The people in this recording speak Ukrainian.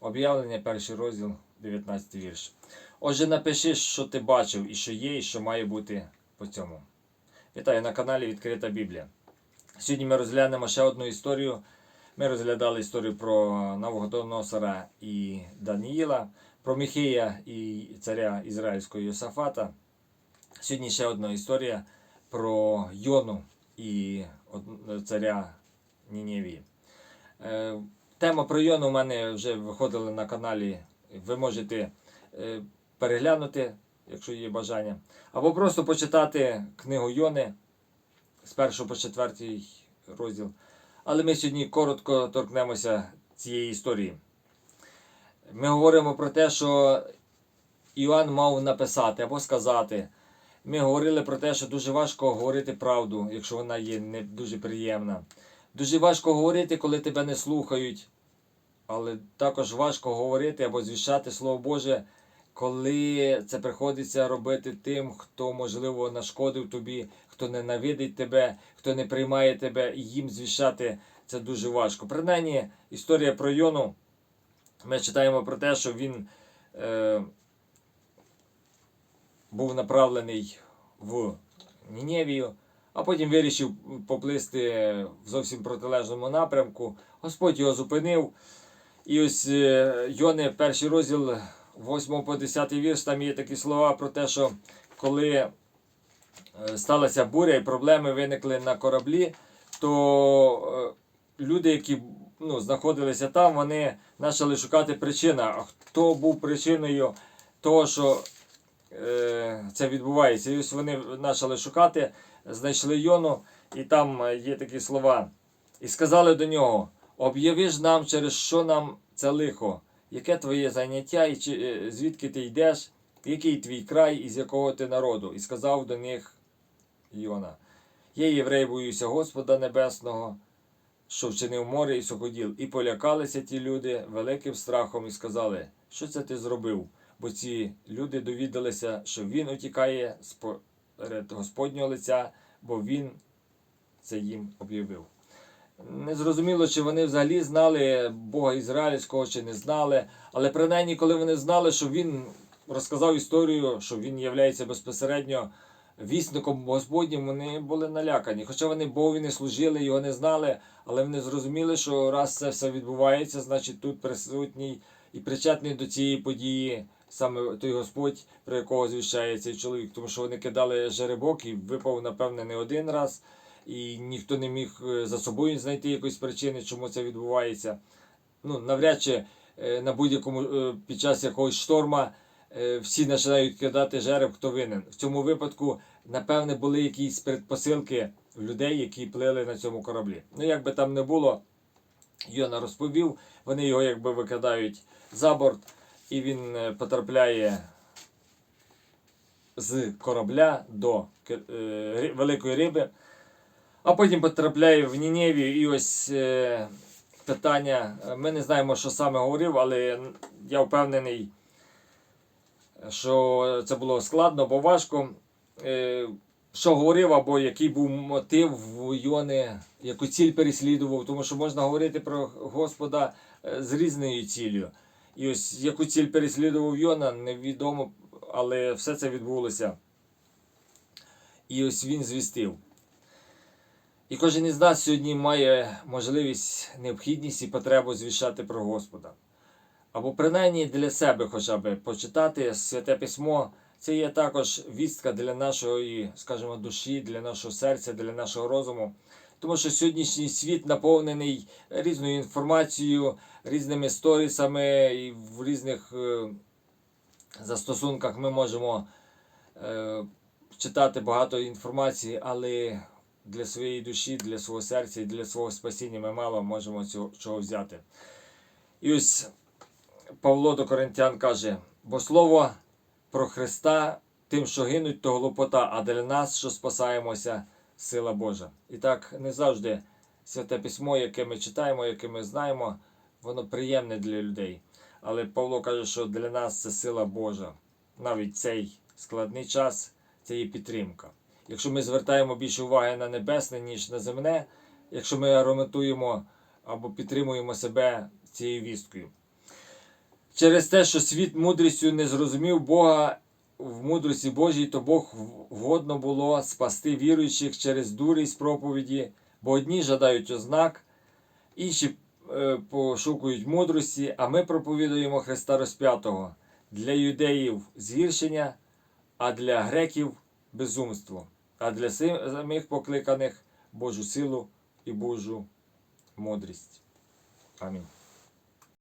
Об'явлення, перший розділ, 19 вірш. Отже, напиши, що ти бачив, і що є, і що має бути по цьому. Вітаю на каналі Відкрита Біблія. Сьогодні ми розглянемо ще одну історію. Ми розглядали історію про Навуходоносора і Даніїла, про Міхея і царя Ізраїльського Йосафата. Сьогодні ще одна історія про Йону і царя Нінєвії. Тема про Йону у мене вже виходила на каналі. Ви можете е, переглянути, якщо є бажання. Або просто почитати книгу Йони з першого по четвертий розділ. Але ми сьогодні коротко торкнемося цієї історії. Ми говоримо про те, що Іоанн мав написати або сказати. Ми говорили про те, що дуже важко говорити правду, якщо вона є не дуже приємна. Дуже важко говорити, коли тебе не слухають. Але також важко говорити або звіщати Слово Боже, коли це приходиться робити тим, хто, можливо, нашкодив тобі, хто ненавидить тебе, хто не приймає тебе, і їм звіщати це дуже важко. Принаймні, історія про Йону. Ми читаємо про те, що він е, був направлений в Ніневію, а потім вирішив поплисти в зовсім протилежному напрямку. Господь його зупинив. І ось е, Йони, перший розділ, 8 по 10 вірш, там є такі слова про те, що коли е, сталася буря і проблеми виникли на кораблі, то е, люди, які ну, знаходилися там, вони почали шукати причину. А хто був причиною того, що це відбувається? І ось вони почали шукати, знайшли Йону, і там е, є такі слова. І сказали до нього: об'яви ж нам, через що нам це лихо, яке твоє заняття, і е, звідки ти йдеш, який твій край, і з якого ти народу? І сказав до них Йона: Я єврей, боюся Господа Небесного, що вчинив море і суходіл. І полякалися ті люди великим страхом і сказали, що це ти зробив? Бо ці люди довідалися, що він утікає з перед Господнього лиця, бо він це їм об'явив. Не зрозуміло, чи вони взагалі знали Бога Ізраїльського, чи не знали. Але принаймні, коли вони знали, що він розказав історію, що він є безпосередньо вісником Господнім, вони були налякані. Хоча вони Богові не служили, його не знали, але вони зрозуміли, що раз це все відбувається, значить тут присутній і причетний до цієї події саме той Господь, про якого звіщає цей чоловік. Тому що вони кидали жеребок і випав, напевне, не один раз і ніхто не міг е, за собою знайти якоїсь причини, чому це відбувається. Ну, навряд чи е, на будь-якому е, під час якогось шторма всі починають кидати жереб, хто винен. В цьому випадку, напевне, були якісь предпосилки людей, які плили на цьому кораблі. Ну, як би там не було, Йона розповів, вони його якби викидають за борт, і він е, потрапляє з корабля до е, великої риби. А потім потрапляє в Ніневію і ось е, питання. Ми не знаємо, що саме говорив, але я впевнений, що це було складно або важко. Що говорив, або який був мотив в Йони, яку ціль переслідував, тому що можна говорити про Господа з різною ціллю. І ось яку ціль переслідував Йона, невідомо, але все це відбулося. І ось він звістив. І кожен із нас сьогодні має можливість, необхідність і потребу звіщати про Господа. Або принаймні для себе хоча б почитати святе письмо. Це є також вістка для нашої, скажімо, душі, для нашого серця, для нашого розуму. Тому що сьогоднішній світ наповнений різною інформацією, різними сторісами, і в різних е, застосунках ми можемо е, читати багато інформації, але для своєї душі, для свого серця і для свого спасіння ми мало можемо цього чого взяти. І ось Павло до Коринтян каже: бо слово про Христа тим, що гинуть, то глупота, а для нас, що спасаємося, сила Божа. І так не завжди святе письмо, яке ми читаємо, яке ми знаємо, воно приємне для людей. Але Павло каже, що для нас це сила Божа. Навіть цей складний час це є підтримка. Якщо ми звертаємо більше уваги на небесне, ніж на земне, якщо ми аргументуємо або підтримуємо себе цією вісткою. через те, що світ мудрістю не зрозумів Бога в мудрості Божій, то Бог вгодно було спасти віруючих через дурість проповіді, бо одні жадають ознак, інші е, пошукують мудрості, а ми проповідуємо Христа розп'ятого для юдеїв згіршення, а для греків безумство, а для самих покликаних Божу силу і Божу мудрість. Амінь.